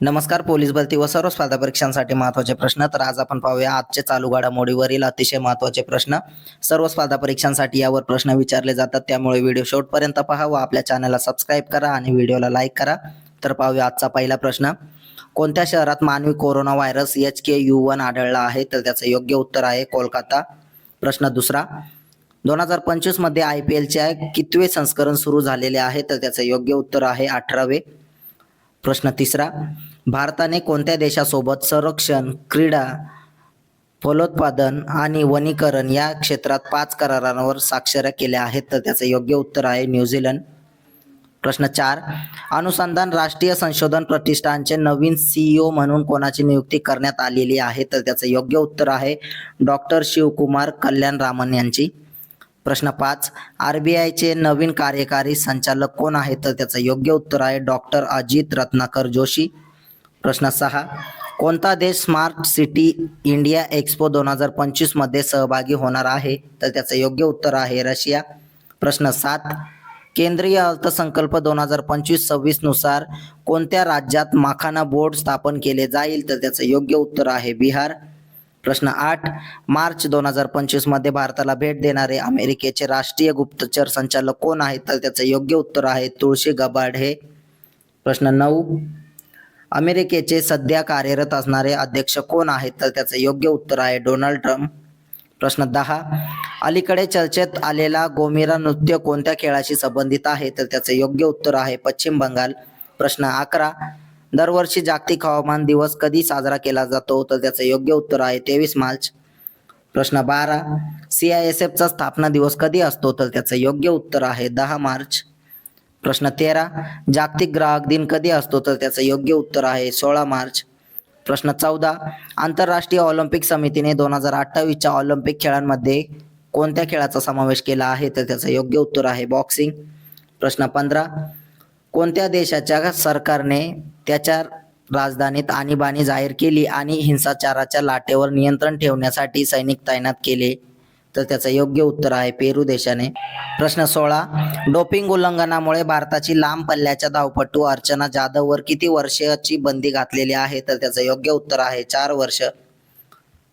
नमस्कार पोलीस भरती व सर्व स्पर्धा परीक्षांसाठी महत्त्वाचे प्रश्न. तर आज आपण पाहूया आजचे चालू घडामोडीवरील अतिशय महत्त्वाचे प्रश्न. सर्व स्पर्धा परीक्षांसाठी यावर प्रश्न विचारले जातात. त्यामुळे व्हिडिओ शेवटपर्यंत पहा व आपल्या चॅनलला सबस्क्राईब करा आणि व्हिडिओला लाईक करा. तर पाहूया आजचा पहिला प्रश्न. कोणत्या शहरात मानवी corona virus H K U one आढळला आहे? तर त्याचं योग्य उत्तर आहे कोलकाता. प्रश्न दुसरा. दोन हजार पंचवीसमध्ये आय पी एलचे कितवे संस्करण सुरू झालेले आहे? तर त्याचं योग्य उत्तर आहे अठरावे. प्रश्न तिसरा भारताने कोणत्या देशासोबत संरक्षण क्रीडा फलोत्पादन आणि वनीकरण या क्षेत्रात पाच करारांवर स्वाक्षऱ्या केल्या आहेत? तर त्याचं योग्य उत्तर आहे न्यूझीलंड प्रश्न चार अनुसंधान राष्ट्रीय संशोधन प्रतिष्ठानचे नवीन सीईओ म्हणून कोणाची नियुक्ती करण्यात आलेली आहे? तर त्याचं योग्य उत्तर आहे डॉक्टर शिवकुमार कल्याण रामन यांची. प्रश्न पाच. आर बी आयचे नवीन कार्यकारी संचालक कोण आहेत? तर त्याचं योग्य उत्तर आहे डॉक्टर अजित रत्नाकर जोशी. प्रश्न सहा. कोणता देश स्मार्ट सिटी इंडिया एक्सपो दोन हजार पंचवीसमध्ये सहभागी होणार आहे? तर त्याचं योग्य उत्तर आहे रशिया. प्रश्न सात. केंद्रीय अर्थसंकल्प दोन हजार पंचवीस सव्वीसनुसार कोणत्या राज्यात माखाना बोर्ड स्थापन केले जाईल? तर त्याचं योग्य उत्तर आहे बिहार. प्रश्न आठ मार्च दोन हजार पंचवीसमध्ये भारताला भेट देणारे अमेरिकेचे राष्ट्रीय गुप्तचर संचालक कोण आहेत? तर त्याचं योग्य उत्तर आहे तुळशी गबाड हे. प्रश्न नऊ अमेरिकेचे सध्या कार्यरत असणारे अध्यक्ष कोण आहेत? तर त्याचं योग्य उत्तर आहे डोनाल्ड ट्रम्प. प्रश्न दहा अलीकडे चर्चेत आलेला गोमिरा नृत्य कोणत्या खेळाशी संबंधित आहे? तर त्याचं योग्य उत्तर आहे पश्चिम बंगाल. प्रश्न अकरा दरवर्षी जागतिक हवामान दिवस कधी साजरा केला जातो? तर त्याचं योग्य उत्तर आहे तेवीस मार्च. प्रश्न बारा. सी आय एस एफचा स्थापना दिवस कधी असतो? तर त्याचं योग्य उत्तर आहे दहा मार्च. प्रश्न तेरा. जागतिक ग्राहक दिन कधी असतो? तर त्याचं योग्य उत्तर आहे सोळा मार्च. प्रश्न चौदा. आंतरराष्ट्रीय ऑलिम्पिक समितीने दोन हजार अठ्ठावीसच्या ऑलिम्पिक खेळांमध्ये कोणत्या खेळाचा समावेश केला आहे? तर त्याचं योग्य उत्तर आहे बॉक्सिंग. प्रश्न पंधरा. कोणत्या देशाच्या सरकारने त्याच्या राजधानीत आणीबाणी जाहीर केली आणि हिंसाचाराच्या लाटेवर नियंत्रण ठेवण्यासाठी सैनिक तैनात केले. तर त्याचं योग्य उत्तर आहे पेरू देशाने. प्रश्न सोळा. डोपिंग उल्लंघनामुळे भारताची लांब पल्ल्याच्या धावपटू अर्चना जाधववर किती वर्षाची बंदी घातलेली आहे? तर त्याचं योग्य उत्तर आहे चार वर्ष.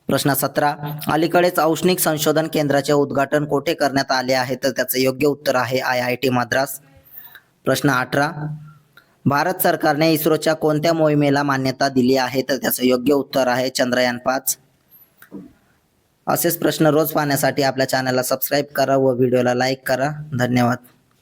प्रश्न सतरा. अलीकडेच औष्णिक संशोधन केंद्राचे उद्घाटन कोठे करण्यात आले आहे? तर त्याचं योग्य उत्तर आहे आय आय टी मद्रास. प्रश्न अठरा. भारत सरकारने इस्रोच्या कोणत्या मोहिमेला मान्यता दिली आहे तर त्याचं योग्य उत्तर आहे चंद्रयान पाच. असेच प्रश्न रोज पाहण्यासाठी आपल्या चॅनलला सबस्क्राईब करा व व्हिडिओला लाईक करा. धन्यवाद.